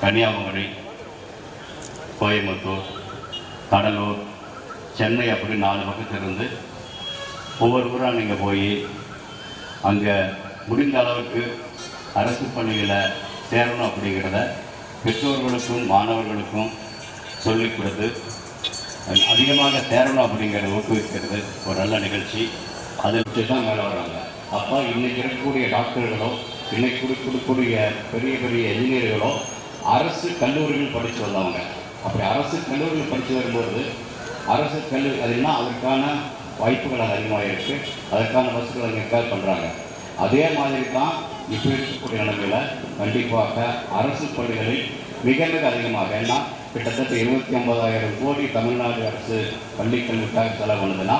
கன்னியாகுமரி கோயம்புத்தூர் கடலூர் சென்னை அப்படி நாலு பக்கத்திலிருந்து ஒவ்வொரு ஊராக நீங்கள் போய் அங்கே முடிந்த அளவுக்கு அரசு பள்ளிகளை சேரணும் அப்படிங்கிறத பெற்றோர்களுக்கும் மாணவர்களுக்கும் சொல்லிக் கொடுத்து அதிகமாக சேரணும் அப்படிங்கிறத ஊக்குவிக்கிறது ஒரு நல்ல நிகழ்ச்சி. அதை வச்சு தான் மேலே வர்றாங்க. அப்போ இன்றைக்கி இருக்கக்கூடிய டாக்டர்களோ இன்றைக்கு கொடுக்கக்கூடிய பெரிய பெரிய இன்ஜினியர்களோ அரசு கல்லூரிகள் படித்து வந்தவங்க. அப்படி அரசு கல்லூரிகள் படித்து வரும்போது அரசு கல்லூரி அதுனா அதற்கான வாய்ப்புகள் அது அதிகமாக இருக்குது அதற்கான வசதிகள் அங்கே ஏற்பாடு பண்ணுறாங்க அதே மாதிரி தான் இப்போ இருக்கக்கூடிய நிலைமையில் கண்டிப்பாக அரசு பள்ளிகளில் மிக மிக அதிகமாக ஏன்னா கிட்டத்தட்ட இருபத்தி ஒன்பதாயிரம் கோடி தமிழ்நாடு அரசு பள்ளி கல்விக்காக செலவு பண்ணுதுன்னா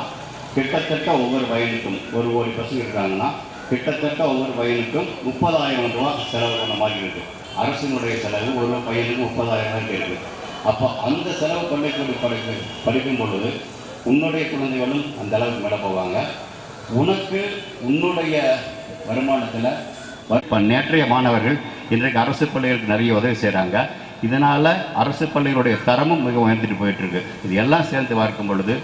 கிட்டத்தட்ட ஒவ்வொரு வயலுக்கும் ஒரு கோடி பசங்க இருக்காங்கன்னா கிட்டத்தட்ட ஒவ்வொரு வயலுக்கும் முப்பதாயிரம் ரூபா செலவு பண்ண மாதிரி இருக்குது அரசினுடைய செலவு ஒரு பையனுக்கு முப்பதாயிரம் ரூபாய் அப்போ அந்த செலவு பள்ளிக்கூடி படிக்க படிக்கும் பொழுது உன்னுடைய குழந்தைகளும் அந்த அளவுக்கு மேலே போவாங்க. உனக்கு உன்னுடைய வருமானத்தில் இப்போ நேற்றைய மாணவர்கள் இன்றைக்கு அரசு பள்ளிகளுக்கு நிறைய உதவி செய்கிறாங்க இதனால் அரசு பள்ளிகளுடைய தரமும் மிக உயர்ந்துட்டு போயிட்டுருக்கு. இது எல்லாம் சேர்ந்து பார்க்கும் பொழுது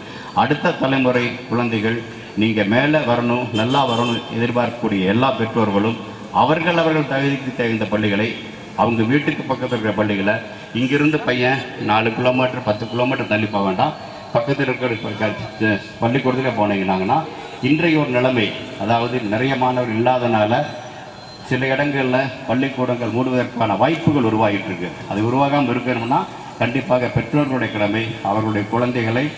அடுத்த தலைமுறை குழந்தைகள் நீங்கள் மேலே வரணும் நல்லா வரணும் எதிர்பார்க்கக்கூடிய எல்லா பெற்றோர்களும் அவர்கள் அவர்கள் தகுதிக்கு தகுந்த பள்ளிகளை அவங்க வீட்டுக்கு பக்கத்தில் இருக்கிற பள்ளிகளை இங்கிருந்து பையன் நாலு கிலோமீட்டர் பத்து கிலோமீட்டர் தள்ளி போக வேண்டாம். பக்கத்தில் இருக்கிற ப- பள்ளிக்கூடத்துக்கு போனீங்கன்னாங்கன்னா இன்றைய ஒரு நிலைமை அதாவது நிறைய மாணவர் இல்லாதனால சில இடங்களில் பள்ளிக்கூடங்கள் மூடுவதற்கான வாய்ப்புகள் உருவாகிட்டு இருக்கு. அது உருவாகாமல் இருக்கணும்னா கண்டிப்பாக பெற்றோர்களுடைய கடமை அவர்களுடைய குழந்தைகளை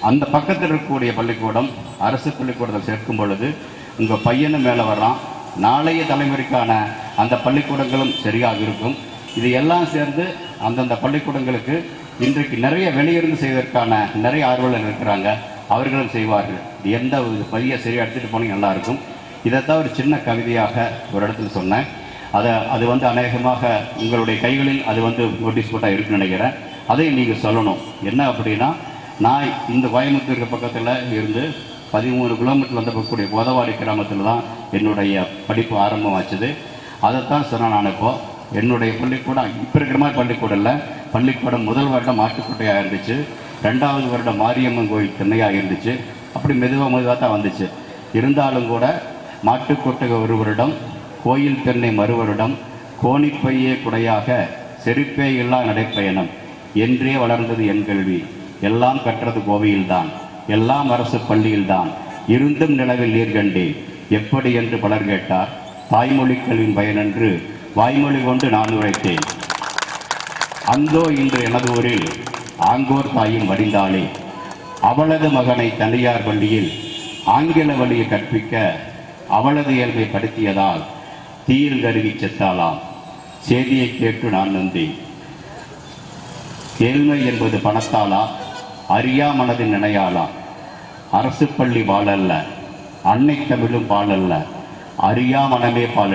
அந்த பக்கத்தில் இருக்கக்கூடிய பள்ளிக்கூடம் அரசு பள்ளிக்கூடத்தில் சேர்க்கும் பொழுது உங்கள் பையனும் மேலே வர்றான் நாளைய தலைமுறைக்கான அந்த பள்ளிக்கூடங்களும் சரியாக இருக்கும். இது எல்லாம் சேர்ந்து அந்தந்த பள்ளிக்கூடங்களுக்கு இன்றைக்கு நிறைய வெளியிருந்து செய்வதற்கான நிறைய ஆர்வலர்கள் இருக்கிறாங்க. அவர்களும் செய்வார்கள். இது எந்த ஒரு பதிய சரியாக எடுத்துகிட்டு போனீங்க நல்லாயிருக்கும் இதை இதைத்தான் ஒரு சின்ன கவிதையாக ஒரு இடத்துல சொன்னேன். அதை அது வந்து அநேகமாக உங்களுடைய கைகளில் அது வந்து நோட்டீஸ் போட்டால் இருக்குன்னு நினைக்கிறேன். அதையும் நீங்கள் சொல்லணும். என்ன அப்படின்னா நான் இந்த கோயம்புத்தூருக்கு பக்கத்தில் இருந்து பதிமூணு கிலோமீட்டர் வந்தப்பக்கூடிய கோதவாடி கிராமத்தில் தான் என்னுடைய படிப்பு ஆரம்பமாச்சுது. அதைத்தான் சொன்னேன் நான் இப்போ. என்னுடைய பள்ளிக்கூடம் இப்போ இருக்கிற மாதிரி பள்ளிக்கூடம் இல்லை. பள்ளிக்கூடம் முதல் வருடம் மாட்டுக்கோட்டையாக இருந்துச்சு. ரெண்டாவது வருடம் மாரியம்மன் கோயில் திண்ணையாக இருந்துச்சு. அப்படி மெதுவாக மெதுவாக தான் வந்துச்சு. இருந்தாலும் கூட மாட்டுக்கோட்டை ஒரு வருடம் கோயில் தென்னை மறு வருடம் கோணிப்பையே குடையாக செருப்பே இல்லா நடைப்பயணம் என்றே வளர்ந்தது என் கல்வி. எல்லாம் கற்றது கோவையில்தான் எல்லாம் அரசு பள்ளியில்தான். இருந்தும் நிலவில் நீர் கண்டேன் எப்படி? என்று பலர் கேட்டார். தாய்மொழி கல்வியின் பயனென்று வாய்மொழி கொண்டு நான் உரைத்தேன். அந்தோ இன்று எனது ஊரில் ஆங்கோர் தாயும் வடிந்தாளே. அவளது மகனை தனியார் பள்ளியில் ஆங்கில வழியை கற்பிக்க அவளது இயல்பை படுத்தியதால் தீயில் கருவி செத்தாளாம் செய்தியை கேட்டு நான் நந்தேன். ஏழ்மை என்பது பணத்தாலா? அறியா மனதின் நினையாளா அரசு பள்ளி பாலல்ல அன்னை தமிழும் பாலல்ல அறியா மனமே பால்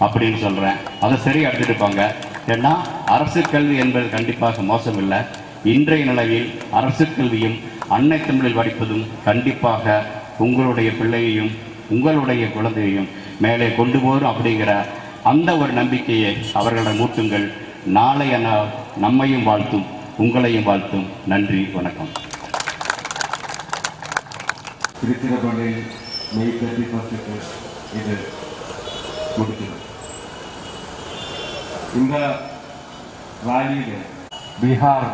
அப்படின்னு சொல்றேன். அதை சரி எடுத்துட்டுப்பாங்க ஏன்னா அரசு கல்வி என்பது கண்டிப்பாக மோசம் இல்லை இன்றைய நிலையில் அரசு கல்வியும் அன்னை தமிழில் படிப்பதும் கண்டிப்பாக உங்களுடைய பிள்ளையையும் உங்களுடைய குழந்தையையும் மேலே கொண்டு போகும் அப்படிங்கிற அந்த ஒரு நம்பிக்கையை அவர்களிடம் ஊட்டுங்கள். நாளை நாள் நம்மையும் வாழ்த்தும் உங்களையும் வாழ்த்தும். நன்றி வணக்கம். திருச்சிராப்பள்ளி மெய் தேர்ட்டி ஃபஸ்ட்டுக்கு இது முடிக்குது இந்த ராலியில் பீகார்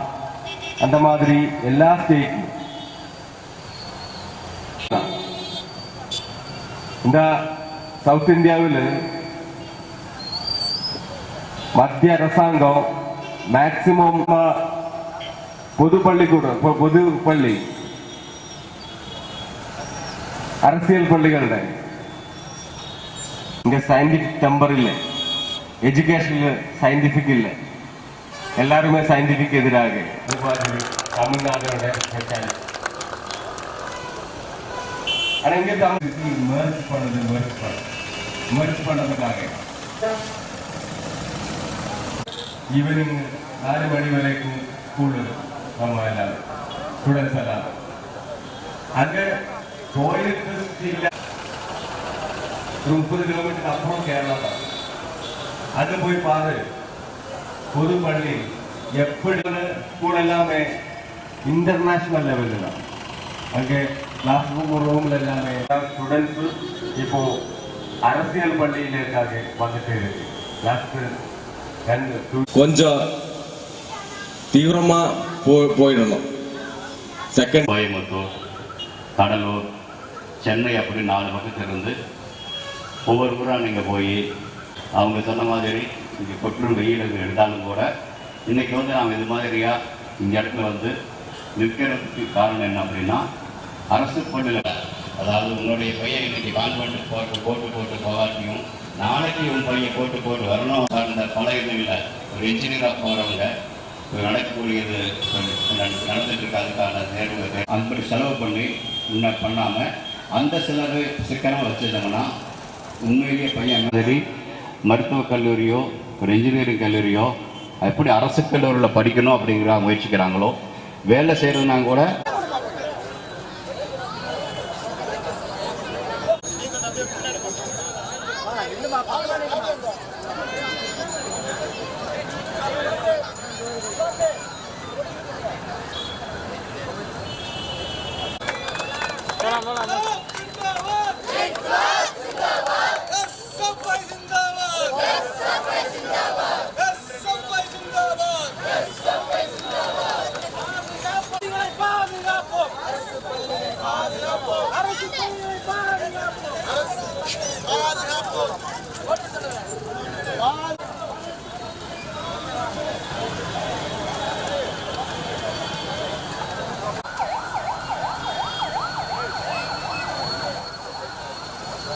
அந்த மாதிரி எல்லா ஸ்டேட்டும் இந்த சவுத் இந்தியாவில் மத்திய அரசாங்கம் மேக்சிமம் பொது பள்ளிக்கூடம் பொது பள்ளி അറസിയൽ പള്ളികളുടെ എന്റെ സയന്റിഫിക് ടെമ്പറില്ലേ എഡ്യൂക്കേഷനിൽ സയന്റിഫിക് ഇല്ലേ? എല്ലാവരുമേ സയന്റിഫിക് എതിരാകെ. തമിഴ്നാടുകളുടെ അല്ലെങ്കിൽ தமிழ் மேர்ஜ் பண்ணது மேர்ஜ் பண்ண மேர்ஜ் பண்ணதுக்காக ஈவினிங் கோயிலுக்கு இல்ல ஒரு முப்பது கிலோமீட்டருக்கு அப்புறம் கேரளா தான் அங்க போய் பாரு பொது பள்ளி எப்படி ஸ்கூல் எல்லாமே இன்டர்நேஷனல் லெவலில் தான் அங்கே கிளாஸ் ரூம் ரூம்ல எல்லாமே ஸ்டூடெண்ட்ஸு இப்போ அரசியல் பள்ளியில் இருக்காங்க வந்துட்டு இருக்கு லாஸ்ட் ரெண்டு two கொஞ்சம் தீவிரமா போ போயிடணும் செகண்ட் கோயம்புத்தூர் கடலூர் சென்னை அப்படி நாலு பக்கத்திலிருந்து ஒவ்வொரு ஊராக நீங்கள் போய் அவங்க சொன்ன மாதிரி இங்கே கொட்டூர் வெயில் எடுத்தாலும் கூட இன்றைக்கி வந்து நாம் இது மாதிரியாக இந்த இடத்துல வந்து நிற்கிறதுக்கு காரணம் என்ன அப்படின்னா அரசு பள்ளியில் அதாவது உன்னுடைய பையன் இன்னைக்கு கான்வெண்ட்டு போட்டு போட்டு போட்டு போகாட்டியும் நாளைக்கு உன் பையன் போட்டு போட்டு வரணும் சார்ந்த பல இதுகளில் ஒரு இன்ஜினியராக போகிறவங்க நடக்கக்கூடியது நடந்துட்டு இருக்கு அதுக்கான தேர்வு. அப்படி செலவு பண்ணி முன்ன பண்ணாமல் அந்த செலவு சிக்கனம் வச்சிருந்தோம்னா உண்மையிலேயே பையன் சரி மருத்துவக் கல்லூரியோ ஒரு இன்ஜினியரிங் கல்லூரியோ எப்படி அரசு கல்லூரியில் படிக்கணும் அப்படிங்கிற முயற்சிக்கிறாங்களோ வேலை செய்கிறதுனா கூட பாதுகாப்பு